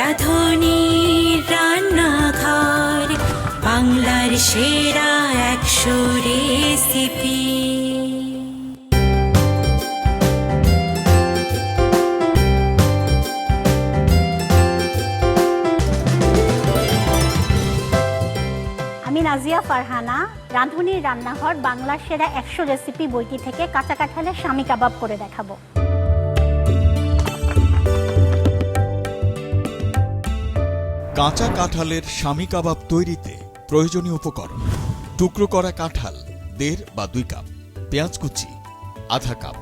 রাধুনী রান্নাঘর, বাংলার সেরা একশো রেসিপি আমি নাজিয়া ফারহানা, রাঁধুনির রান্নাঘর বাংলার সেরা একশো রেসিপি বইটি থেকে কাঁচা কাঁঠালের স্বামী কাবাব করে দেখাবো। কাঁচা কাঁঠালের স্বামী কাবাব তৈরিতে প্রয়োজনীয় উপকরণ। টুকরো করা কাঁঠাল, দেড় বা দুই কাপ। পেঁয়াজ কুচি, আধা কাপ।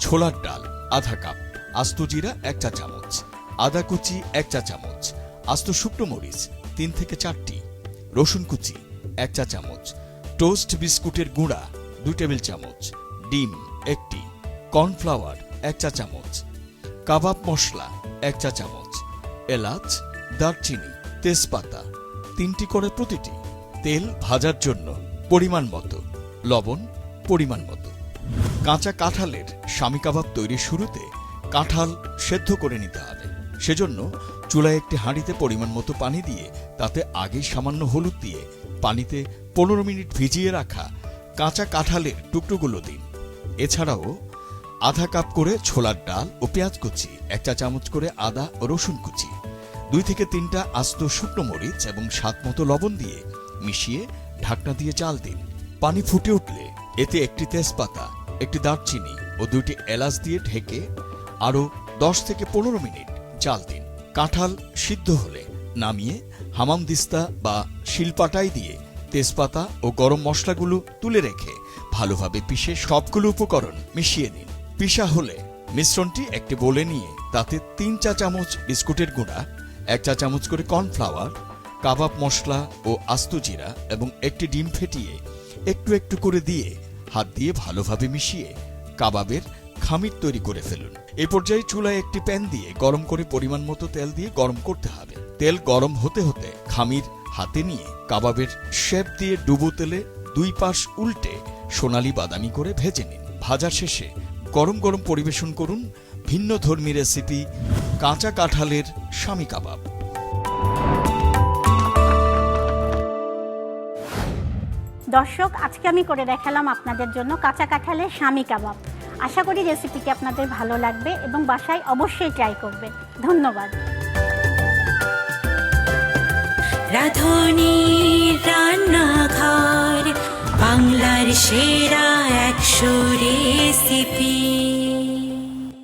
ছোলার ডাল, আধা কাপ। আস্ত জিরা, এক চা চামচ। আদা কুচি, এক চা চামচ। আস্ত শুকনো মরিচ, তিন থেকে চারটি। রসুন কুচি, এক চা চামচ। টোস্ট বিস্কুটের গুঁড়া, দুই টেবিল চামচ। ডিম, একটি। কর্নফ্লাওয়ার, এক চা চামচ। কাবাব মশলা, এক চা চামচ। এলাচ, দারচিনি তেজপাতা, তিনটি করে প্রতিটি, তেল ভাজার জন্য পরিমাণ মতো, লবণ পরিমাণ মতো। কাঁচা কাঁঠালের স্বামী কাবাব তৈরির শুরুতে কাঁঠাল সেদ্ধ করে নিতে হবে। সেজন্য চুলায় একটি হাঁড়িতে পরিমাণ মতো পানি দিয়ে তাতে আগেই সামান্য হলুদ দিয়ে পানিতে পনেরো মিনিট ভিজিয়ে রাখা কাঁচা কাঁঠালের টুকরোগুলো দিন। এছাড়াও আধা কাপ করে ছোলার ডাল ও পেঁয়াজ কুচি এক চা চামচ করে আদা ও রসুন কুচি। দুই থেকে তিনটা আস্ত শুকনো মরিচ এবং স্বাদ মতো লবণ দিয়ে মিশিয়ে ঢাকনা দিয়ে চাল দিন। পানি ফুটে উঠলে এতে একটি তেজপাতা, একটি দারচিনি ও দুইটি এলাচ দিয়ে ঢেকে আরও দশ থেকে পনেরো মিনিট চাল দিন। কাঁঠাল সিদ্ধ হলে নামিয়ে হামাম দিস্তা বা শিলপাটাই দিয়ে তেজপাতা ও গরম মশলাগুলো তুলে রেখে ভালোভাবে পিষে সবগুলো উপকরণ মিশিয়ে নিন পিষা হলে মিশ্রণটি একটি বলে নিয়ে তাতে তিন চা চামচ বিস্কুটের গুঁড়া এক চা চামচ করে কর্নফ্লাওয়ার, কাবাব মশলা ও আস্ত জিরা এবং একটি ডিম ফেটিয়ে একটু একটু করে দিয়ে হাত দিয়ে ভালোভাবে মিশিয়ে কাবাবের খামির তৈরি করে ফেলুন। এই পর্যায়ে চুলায় একটি প্যান দিয়ে গরম করে পরিমাণ মতো তেল দিয়ে গরম করতে হবে। তেল গরম হতে হতে খামির হাতে নিয়ে কাবাবের শেপ দিয়ে ডুবো তেলে দুই পাশ উল্টে সোনালি বাদামি করে ভেজে নিন। ভাজার শেষে গরম গরম পরিবেশন করুন ভিন্ন ধর্মী রেসিপি কাঁচা কাঁঠালের স্বামী কাবাব। দর্শক আজকে আমি করে দেখালাম আপনাদের জন্য কাঁচা কাঁঠালের স্বামী কাবাব। আশা করি রেসিপিটি আপনাদের ভালো লাগবে এবং বাসায় অবশ্যই ট্রাই করবে ধন্যবাদ। রাধুনী রান্নাঘর বাংলার সেরা একশো রেসিপি